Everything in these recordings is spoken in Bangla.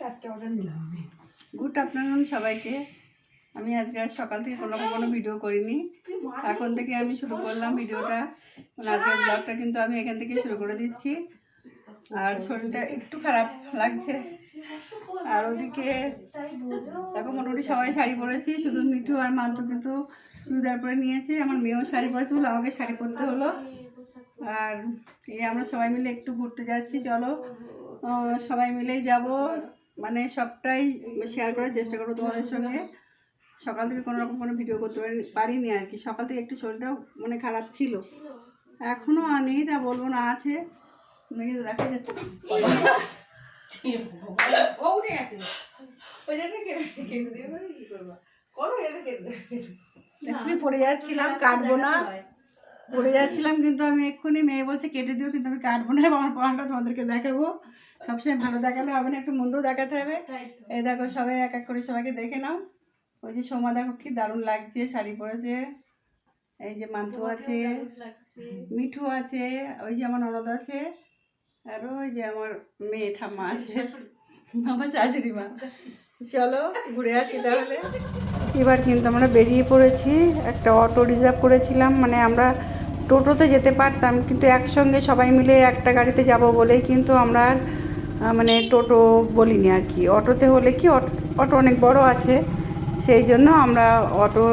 চারটে অর্ডার নিলাম আমি। গুড আফটারনুন সবাইকে। আমি আজকে আর সকাল থেকে কোনো কোনো ভিডিও করিনি। এখন থেকে আমি শুরু করলাম ভিডিওটা আজকের ব্লগটা কিন্তু আমি এখান থেকে শুরু করে দিচ্ছি। আর শরীরটা একটু খারাপ লাগছে। আর ওদিকে দেখো মোটামুটি সবাই শাড়ি পরেছি, শুধু মিঠু আর মান্তু কিন্তু চুড়িদার পরে নিয়েছে। আমার মেয়েও শাড়ি পরেছে বলে আমাকে শাড়ি পরতে হলো। আর এই আমরা সবাই মিলে একটু ঘুরতে যাচ্ছি, চলো। সবাই মিলেই যাব। মানে সবটাই শেয়ার করার চেষ্টা করব তোমাদের সঙ্গে। সকাল থেকে কোনো রকম কোনো ভিডিও করতে পারি- পারিনি আর কি। সকাল থেকে একটু শরীরটাও মানে খারাপ ছিল। এখনও নেই তা বলব না আছে। দেখা যাচ্ছে ও উঠে গেছে। ওই জন্য কেটে কেটে দিয়ে কি করব? করো এটা কেটে এক্ষুনি পড়ে যাচ্ছিলাম কাটবো না। পড়ে যাচ্ছিলাম কিন্তু আমি এক্ষুনি মেয়ে বলছে কেটে দিও কিন্তু আমি কাটবো না। এবং আমার পড়াটা তোমাদেরকে দেখাবো। সবসময় ভালো দেখালে হবে না একটু মন্দও দেখাতে হবে। এই দেখো সবাই এক এক করে সবাইকে দেখে নাও। ওই যে সোমা দেখো কি দারুণ লাগছে শাড়ি পরেছে। এই যে মান্তু আছে মিঠু আছে ওই যে আমার ননদ আছে আর ওই যে আমার মেয়ে ঠাম্মা আছে। আমার শাশুড়ি মা। চলো ঘুরে আসি তাহলে। এবার কিন্তু আমরা বেরিয়ে পড়েছি। একটা অটো রিজার্ভ করেছিলাম মানে আমরা টোটোতে যেতে পারতাম কিন্তু একসঙ্গে সবাই মিলে একটা গাড়িতে যাব বলেই কিন্তু আমরা মানে টোটো বলিনি আর কি। অটোতে হলে কি, অটো অনেক বড় আছে, সেই জন্য আমরা অটো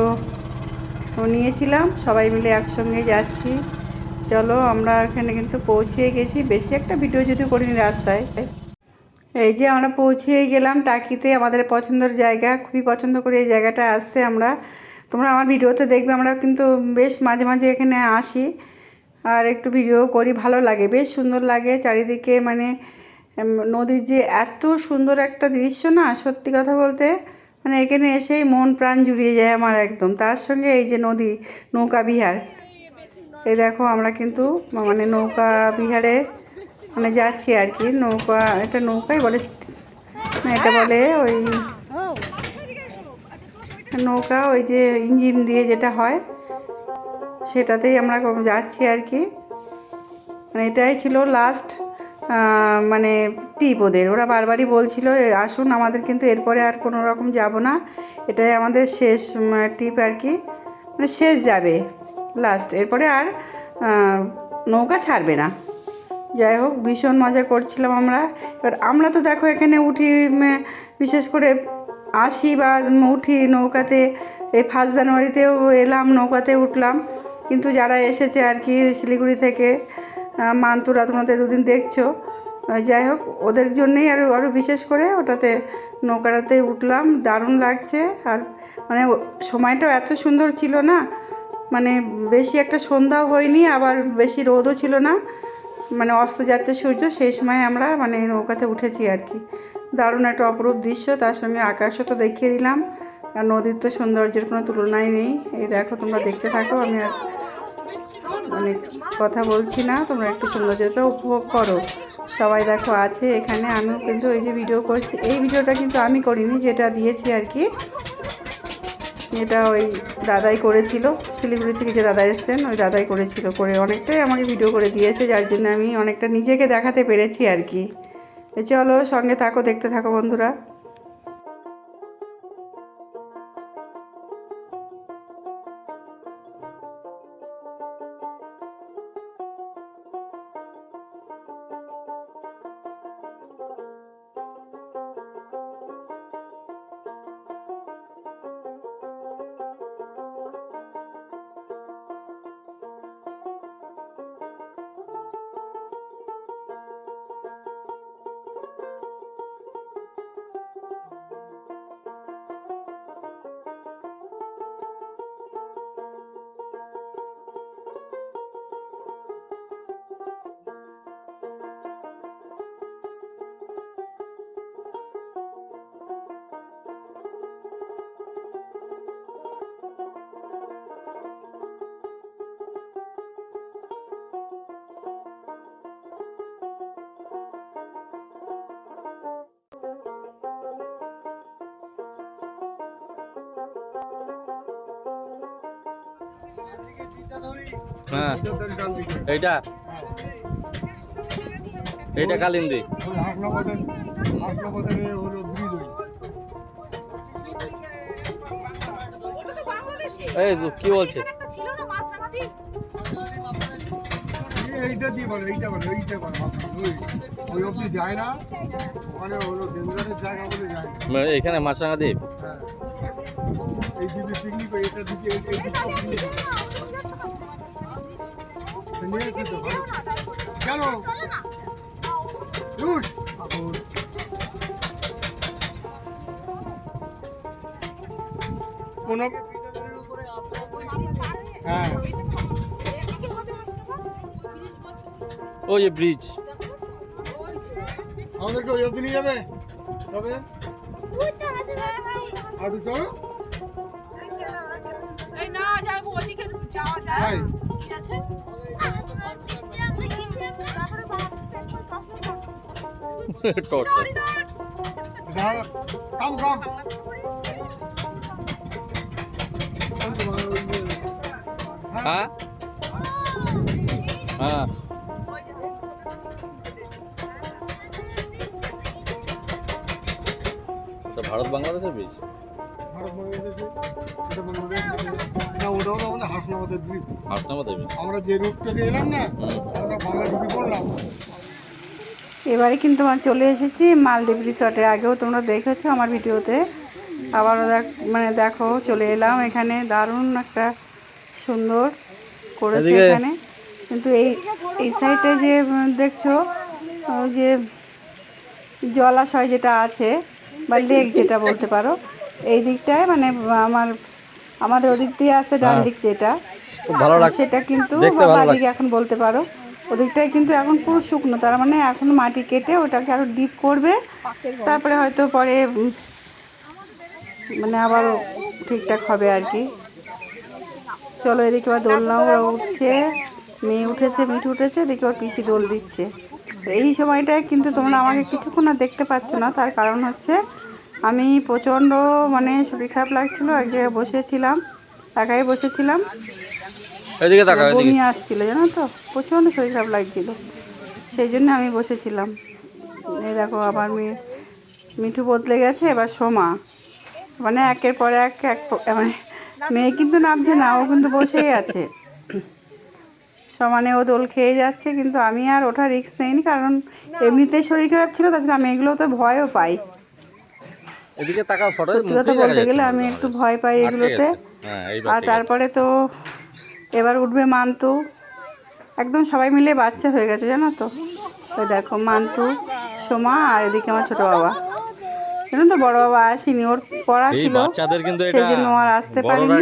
নিয়েছিলাম, সবাই মিলে একসঙ্গে যাচ্ছি। চলো আমরা এখানে কিন্তু পৌঁছে গেছি। বেশি একটা ভিডিও যদি করিনি রাস্তায় এই যে আমরা পৌঁছে গেলাম টাকিতে, আমাদের পছন্দের জায়গা, খুবই পছন্দ করে এই জায়গাটা আসতে আমরা। তোমরা আমার ভিডিওতে দেখবে, আমরা কিন্তু বেশ মাঝে মাঝে এখানে আসি, আর একটু ভিডিও করি, ভালো লাগে, বেশ সুন্দর লাগে চারিদিকে মানে নদীর যে এত সুন্দর একটা দৃশ্য না, সত্যি কথা বলতে মানে এখানে এসেই মন প্রাণ জুড়িয়ে যায় আমার একদম। তার সঙ্গে এই যে নদী, নৌকা বিহার, এই দেখো আমরা কিন্তু মানে নৌকা বিহারে মানে যাচ্ছি আর কি। নৌকা এটা নৌকাই বলে এটা বলে ওই নৌকা, ওই যে ইঞ্জিন দিয়ে যেটা হয়, সেটাতেই আমরা যাচ্ছি আর কি। মানে এটাই ছিল লাস্ট মানে টিপ ওদের। ওরা বারবারই বলছিল আসুন, আমাদের কিন্তু এরপরে আর কোনো রকম যাব না। এটাই আমাদের শেষ টিপ আর কি। মানে শেষ যাবে লাস্ট এরপরে আর নৌকা ছাড়বে না। যাই হোক, ভীষণ মজা করছিলাম আমরা। এবার আমরা তো দেখো এখানে উঠি বিশেষ করে আসি বা উঠি নৌকাতে। এই ফার্স্ট জানুয়ারিতেও এলাম, নৌকাতে উঠলাম। কিন্তু যারা এসেছে আর কি শিলিগুড়ি থেকে মান্তুরা তোমাদের দুদিন দেখছ। যাই হোক, ওদের জন্যেই আরও আরও বিশেষ করে ওটাতে নৌকাটাতে উঠলাম। দারুণ লাগছে। আর মানে সময়টাও এত সুন্দর ছিল না। মানে বেশি একটা সন্ধ্যাও হয়নি, আবার বেশি রোদও ছিল না। মানে অস্ত যাচ্ছে সূর্য, সেই সময় আমরা মানে নৌকাতে উঠেছি আর কি। দারুণ একটা অপরূপ দৃশ্য, তার সঙ্গে আকাশও তো দেখিয়ে দিলাম। আর নদীর তো সৌন্দর্যের কোনো তুলনাই নেই। এই দেখো, তোমরা দেখতে থাকো, আমি আর অনেক কথা বলছি না, তোমরা একটু সৌন্দর্যটা উপভোগ করো। সবাই দেখো আছে এখানে, আমিও কিন্তু এই যে ভিডিও করছি। এই ভিডিওটা কিন্তু আমি করিনি, যেটা দিয়েছি আর কি। এটা ওই দাদাই করেছিল শিলিগুড়ি থেকে যে দাদা এসছেন, ওই দাদাই করেছিল করে অনেকটাই আমাকে ভিডিও করে দিয়েছে, যার জন্য আমি অনেকটা নিজেকে দেখাতে পেরেছি আর কি। চলো সঙ্গে থাকো, দেখতে থাকো বন্ধুরা। হ্যাঁ। এইটা। এইটা কালিন্দি। এই কি বলছে? একটা ছিল না মাছরাঙাতে এই- এইটা দিয়ে বলো এইটা বলো এইটা বলো ওই ওই যায় না ওখানে হলো ডেঞ্জারের জায়গা বলে যায় এখানে মাছরাঙা দ্বীপ? হ্যাঁ। এই দিকে পিকনিক হয় এটা দিকে এই। তো নিয়ে এসে তো কেন? হ্যাঁ। ওই ব্রিজ আমাদেরকে ওই অবধি নিয়ে যাবে? তবে? হাঁটু চলো। তাই? ঠিক আছে তারপরে কাম কাম। হ্যাঁ? হ্যাঁ। তো ভারত বাংলাদেশের ব্রিজ ভারত না ওটাও না আমাদের হাসনাবাদের ব্রিজ হাসনাবাদের ব্রিজ আমরা যে রুটটা দিয়ে এলাম না আমরা বাংলা ঢুকে পড়লাম। এবারে কিন্তু আমার চলে এসেছি মালদ্বীপ রিসর্টে আগেও তোমরা দেখেছ আমার ভিডিওতে। আবারও দেখ মানে দেখো চলে এলাম। এখানে দারুণ একটা সুন্দর করেছে এখানে। কিন্তু এই এই সাইডে যে দেখছ ওই যে জলাশয় যেটা আছে বা লেক যেটা বলতে পারো এই দিকটায় মানে আমার আমাদের ওদিক দিয়ে আছে ডান হ্যাঁ। দিক যেটা। ভালো লাগছে সেটা কিন্তু বাদিকে এখন বলতে পারো। ওদিকটায় কিন্তু এখন পুরো শুকনো তার মানে এখন মাটি কেটে ওটাকে আরও ডিপ করবে। তারপরে হয়তো পরে মানে আবার ঠিকঠাক হবে আর কি। চলো এদিকে আবার দোলনাও উঠছে। মেয়ে উঠেছে মিঠু উঠেছে এদিকে ওর পিসি দোল দিচ্ছে। এই সময়টায় কিন্তু তোমরা আমাকে কিছুক্ষণ আর দেখতে পাচ্ছ না তার কারণ হচ্ছে আমি প্রচণ্ড মানে শরীর খারাপ লাগছিল এক জায়গায় বসেছিলাম একাই বসেছিলাম। এদিকে বমি আসছিল জানো তো? প্রচণ্ড শরীর খারাপ লাগছিল। সেই জন্য আমি বসেছিলাম। এই দেখো আবার মেয়ে মিঠু বদলে গেছে এবার সোমা। মানে একের পর এক এক মানে মেয়ে কিন্তু নামছে না ও কিন্তু বসেই আছে। সমানে ও দোল খেয়ে যাচ্ছে কিন্তু আমি আর ওঠা রিস্ক নেইনি কারণ এমনিতেই শরীর খারাপ ছিল তাছাড়া আমি এগুলো তো ভয়ও পাই এদিকে তাকাও ফটো সত্যি কথা বলতে গেলে আমি একটু ভয় পাই এগুলোতে। হ্যাঁ আর তারপরে তো এবার উঠবে মান্তু একদম সবাই মিলে বাচ্চা হয়ে গেছে জানো তো? ওই দেখো মান্তু সোমা আর এদিকে আমার ছোট বাবা। জানো তো বড় বাবা আসেনি ওর পড়া ছিল। বাচ্চাদের কিন্তু এটা জন্য আর আসতে বড়রা পারিনি।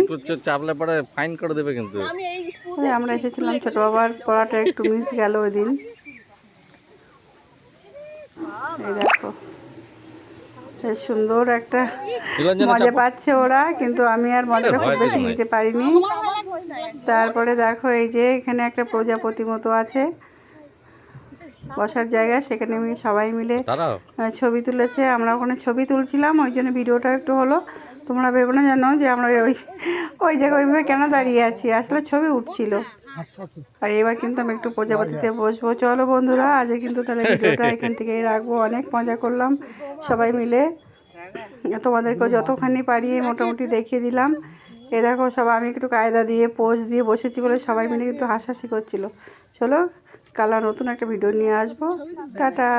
চাপলে পরে ফাইন করে দেবে কিন্তু। ওই আমরা এসেছিলাম ছোট বাবার পড়াটা একটু মিস গেল ওই দিন। এই দেখো বেশ সুন্দর একটা মজা পাচ্ছে ওরা কিন্তু আমি আর মজাটা খুব বেশি নিতে পারিনি। তারপরে দেখো এই যে এখানে একটা প্রজাপতি মতো আছে। বসার জায়গা সেখানে আমি সবাই মিলে ছবি তুলেছে। আমরা ওখানে ছবি তুলছিলাম ওই জন্য ভিডিওটা একটু হলো। তোমরা ভেবো না জানো যে আমরা ওই ওই জায়গায় ওইভাবে কেন দাঁড়িয়ে আছি? আসলে ছবি উঠছিল। আর এবার কিন্তু আমি একটু প্রজাপতিতে বসবো। চলো বন্ধুরা, আজকে কিন্তু তাহলে ভিডিওটা এখান থেকেই রাখব। অনেক মজা করলাম সবাই মিলে। তোমাদেরকেও যতখানি পারি মোটামুটি দেখিয়ে দিলাম। এ দেখো সবাই, আমি একটু কায়দা দিয়ে, পোজ দিয়ে বসেছি বলে সবাই মিলে কিন্তু হাসাহাসি করছিল। চলো কালার নতুন একটা ভিডিও নিয়ে আসব। টাটা!